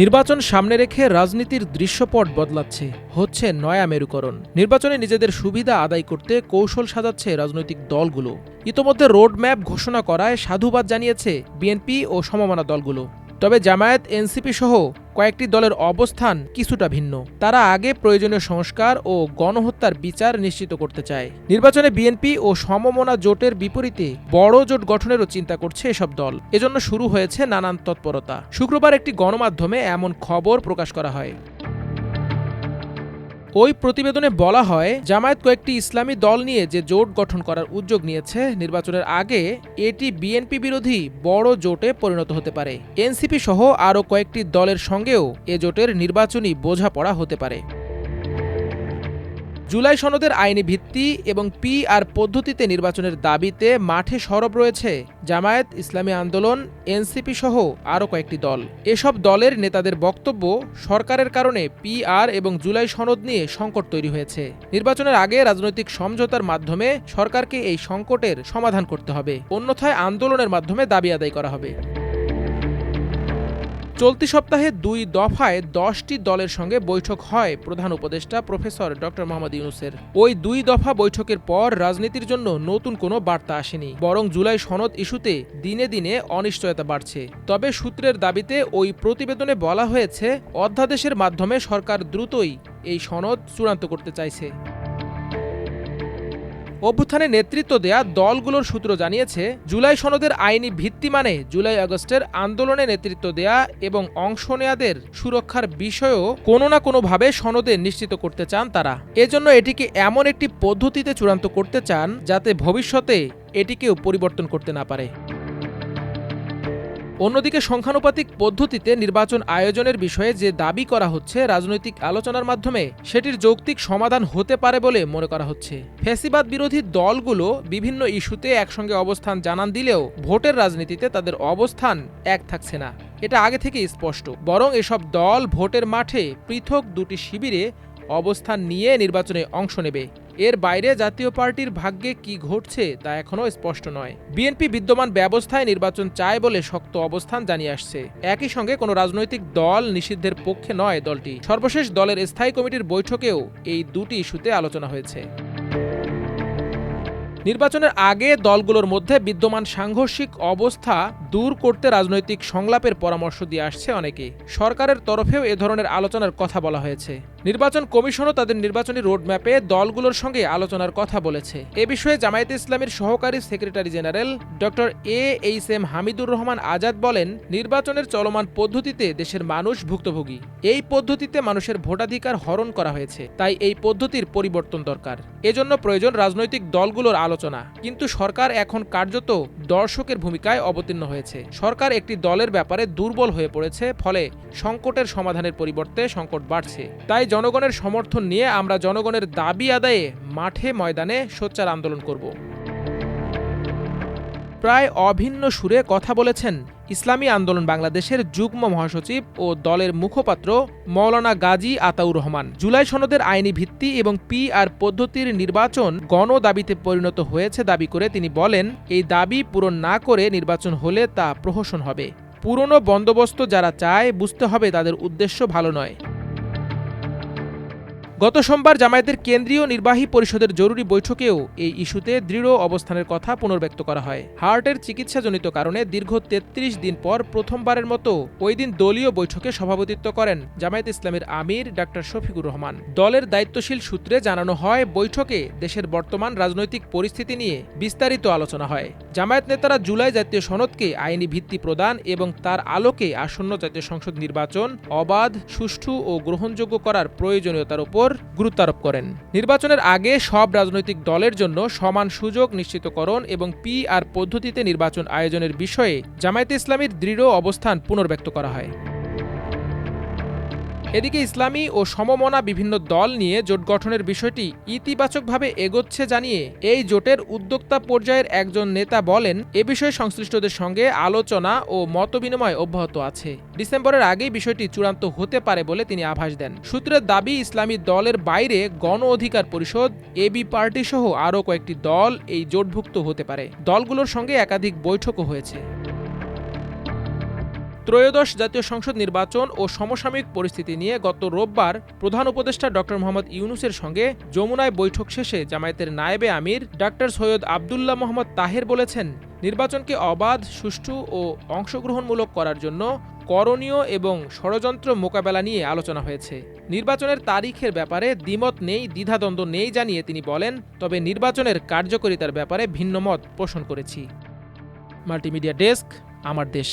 নির্বাচন সামনে রেখে রাজনীতির দৃশ্যপট বদলাচ্ছে, হচ্ছে নয়া মেরুকরণ। নির্বাচনে নিজেদের সুবিধা আদায় করতে কৌশল সাজাচ্ছে রাজনৈতিক দলগুলো। ইতোমধ্যে রোডম্যাপ ঘোষণা করায় সাধুবাদ জানিয়েছে বিএনপি ও সমমানা দলগুলো। তবে জামায়াত, এনসিপি সহ কয়েকটি দলের অবস্থান কিছুটা ভিন্ন। তারা আগে প্রয়োজনীয় সংস্কার ও গণহত্যার বিচার নিশ্চিত করতে চায়। নির্বাচনে বিএনপি ও সমমনা জোটের বিপরীতে বড় জোট গঠনেরও চিন্তা করছে এসব দল। এজন্য শুরু হয়েছে নানান তৎপরতা। শুক্রবার একটি গণমাধ্যমে এমন খবর প্রকাশ করা হয়। ওই প্রতিবেদনে বলা হয়, জামায়াত কয়েকটি ইসলামী দল নিয়ে যে জোট গঠন করার উদ্যোগ নিয়েছে, নির্বাচনের আগে এটি বিএনপি বিরোধী বড় জোটে পরিণত হতে পারে। এনসিপি সহ আরও কয়েকটি দলের সঙ্গেও এ জোটের নির্বাচনী বোঝাপড়া হতে পারে। জুলাই সনদের আইনি ভিত্তি এবং পি আর পদ্ধতিতে নির্বাচনের দাবিতে মাঠে সরব রয়েছে জামায়াত, ইসলামী আন্দোলন, এনসিপি সহ আরও কয়েকটি দল। এসব দলের নেতাদের বক্তব্য সরকারের কারণে পি আর এবং জুলাই সনদ নিয়ে সংকট তৈরি হয়েছে। নির্বাচনের আগে রাজনৈতিক সমঝোতার মাধ্যমে সরকারকে এই সংকটের সমাধান করতে হবে। অন্যথায় আন্দোলনের মাধ্যমে দাবি আদায় করা হবে। চলতি সপ্তাহে দুই দফায় দশটি দলের সঙ্গে বৈঠক হয়, প্রধান উপদেষ্টা প্রফেসর ডক্টর মোহাম্মদ ইউনুসের। ওই দুই দফা বৈঠকের পর রাজনীতির জন্য নতুন কোনো বার্তা আসেনি, বরং জুলাই সনদ ইস্যুতে দিনে দিনে অনিশ্চয়তা বাড়ছে। তবে সূত্রের দাবিতে ওই প্রতিবেদনে বলা হয়েছে, অধ্যাদেশের মাধ্যমে সরকার দ্রুতই এই সনদ চূড়ান্ত করতে চাইছে। অভ্যুত্থানে নেতৃত্ব দেয়া দলগুলোর সূত্র জানিয়েছে, জুলাই সনদের আইনি ভিত্তি মানে জুলাই আগস্টের আন্দোলনে নেতৃত্ব দেয়া এবং অংশ নেয়াদের সুরক্ষার বিষয়েও কোনো না কোনোভাবে সনদে নিশ্চিত করতে চান তারা। এজন্য এটিকে এমন একটি পদ্ধতিতে চূড়ান্ত করতে চান যাতে ভবিষ্যতে এটিকেও পরিবর্তন করতে না পারে। অন্যদিকে সংখ্যানুপাতিক পদ্ধতিতে নির্বাচন আয়োজনের বিষয়ে যে দাবি করা হচ্ছে রাজনৈতিক আলোচনার মাধ্যমে, সেটির যৌক্তিক সমাধান হতে পারে বলে মনে করা হচ্ছে। ফ্যাসিবাদ বিরোধী দলগুলো বিভিন্ন ইস্যুতে একসঙ্গে অবস্থান জানান দিলেও ভোটের রাজনীতিতে তাদের অবস্থান এক থাকছে না। এটা আগে থেকেই স্পষ্ট। বরং এসব দল ভোটের মাঠে পৃথক দুটি শিবিরে অবস্থান নিয়ে নির্বাচনে অংশ নেবে। এর বাইরে জাতীয় পার্টির ভাগ্যে কি ঘটছে তা এখনও স্পষ্ট নয়। বিএনপি বিদ্যমান ব্যবস্থায় নির্বাচন চায় বলে শক্ত অবস্থান জানিয়ে আসছে। একই সঙ্গে কোনো রাজনৈতিক দল নিষিদ্ধের পক্ষে নয় দলটি। সর্বশেষ দলের স্থায়ী কমিটির বৈঠকেও এই দুটি ইস্যুতে আলোচনা হয়েছে। নির্বাচনের আগে দলগুলোর মধ্যে বিদ্যমান সাংঘর্ষিক অবস্থা দূর করতে রাজনৈতিক সংলাপের পরামর্শ দিয়ে আসছে অনেকে। সরকারের তরফেও এ ধরনের আলোচনার কথা বলা হয়েছে। নির্বাচন কমিশনও তাদের নির্বাচনী রোডম্যাপে দলগুলোর সঙ্গে আলোচনার কথা বলেছে। এ বিষয়ে জামায়াতে ইসলামীর সহকারী secretary general doctor A H M Hamidur Rahman Azad বলেন, নির্বাচনের চলমান পদ্ধতিতে দেশের মানুষ ভুক্তভোগী। এই পদ্ধতিতে মানুষের ভোটাধিকার হরণ করা হয়েছে, তাই এই পদ্ধতির পরিবর্তন দরকার। এজন্য প্রয়োজন রাজনৈতিক দলগুলোর আলোচনা। কিন্তু সরকার এখন কার্যত দর্শকের ভূমিকায় অবতীর্ণ হয়েছে। সরকার একটি দলের ব্যাপারে দুর্বল হয়ে পড়েছে, ফলে সংকটের সমাধানের পরিবর্তে সংকট বাড়ছে। তাই জনগণের সমর্থন নিয়ে আমরা জনগণের দাবি আদায়ে মাঠে ময়দানে সোচ্চার আন্দোলন করব। প্রায় অভিন্ন সুরে কথা বলেছেন ইসলামী আন্দোলন বাংলাদেশের যুগ্ম মহাসচিব ও দলের মুখপাত্র মৌলানা গাজী আতাউর রহমান। জুলাই সনদের আইনি ভিত্তি এবং পি আর পদ্ধতির নির্বাচন গণ দাবিতে পরিণত হয়েছে দাবি করে তিনি বলেন, এই দাবি পূরণ না করে নির্বাচন হলে তা প্রহসন হবে। পুরনো বন্দোবস্ত যারা চায়, বুঝতে হবে তাদের উদ্দেশ্য ভালো নয়। গত সোমবার জামায়াতের কেন্দ্রীয় নির্বাহী পরিষদের জরুরি বৈঠকেও এই ইস্যুতে দৃঢ় অবস্থানের কথা পুনর্ব্যক্ত করা হয়। হার্টের চিকিৎসাজনিত কারণে দীর্ঘ ৩৩ দিন পর প্রথমবারের মতো ওই দিন দলীয় বৈঠকে সভাপতিত্ব করেন জামায়াত ইসলামের আমির ডাক্তার শফিকুর রহমান। দলের দায়িত্বশীল সূত্রে জানানো হয়, বৈঠকে দেশের বর্তমান রাজনৈতিক পরিস্থিতি নিয়ে বিস্তারিত আলোচনা হয়। জামায়াত নেতারা জুলাই জাতীয় সনদকে আইনি ভিত্তি প্রদান এবং তার আলোকে আসন্ন জাতীয় সংসদ নির্বাচন অবাধ, সুষ্ঠু ও গ্রহণযোগ্য করার প্রয়োজনীয়তার উপর গুরুত্ব আরোপ করেন। নির্বাচনের আগে সব রাজনৈতিক দলের জন্য সমান সুযোগ নিশ্চিতকরণ এবং পি আর পদ্ধতিতে নির্বাচন আয়োজনের বিষয়ে জামায়াতে ইসলামীর দৃঢ় অবস্থান পুনর্ব্যক্ত করা হয়। এদিকে ইসলামী ও সমমনা বিভিন্ন দল নিয়ে জোট গঠনের বিষয়টি ইতিবাচকভাবে এগোচ্ছে জানিয়ে এই জোটের উদ্যোক্তা পর্যায়ের একজন নেতা বলেন, এ বিষয়ে সংশ্লিষ্টদের সঙ্গে আলোচনা ও মতবিনিময় অব্যাহত আছে। ডিসেম্বরের আগেই বিষয়টি চূড়ান্ত হতে পারে বলে তিনি আভাস দেন। সূত্রের দাবি, ইসলামী দলের বাইরে গণ অধিকার পরিষদ এবি পার্টি সহ আরও কয়েকটি দল এই জোটভুক্ত হতে পারে। দলগুলোর সঙ্গে একাধিক বৈঠকও হয়েছে। ত্রয়োদশ জাতীয় সংসদ নির্বাচন ও সমসাময়িক পরিস্থিতি নিয়ে গত রোববার প্রধান উপদেষ্টা ডক্টর মোহাম্মদ ইউনুসের সঙ্গে যমুনায় বৈঠক শেষে জামায়াতের নায়েবে আমির ডাক্তার সৈয়দ আবদুল্লাহ মোহাম্মদ তাহের বলেছেন, নির্বাচনকে অবাধ, সুষ্ঠু ও অংশগ্রহণমূলক করার জন্য করণীয় এবং ষড়যন্ত্র মোকাবেলা নিয়ে আলোচনা হয়েছে। নির্বাচনের তারিখের ব্যাপারে দ্বিমত নেই, দ্বিধাদ্বন্দ্ব নেই জানিয়ে তিনি বলেন, তবে নির্বাচনের কার্যকরিতার ব্যাপারে ভিন্নমত পোষণ করেছি। মাল্টিমিডিয়া ডেস্ক, আমার দেশ।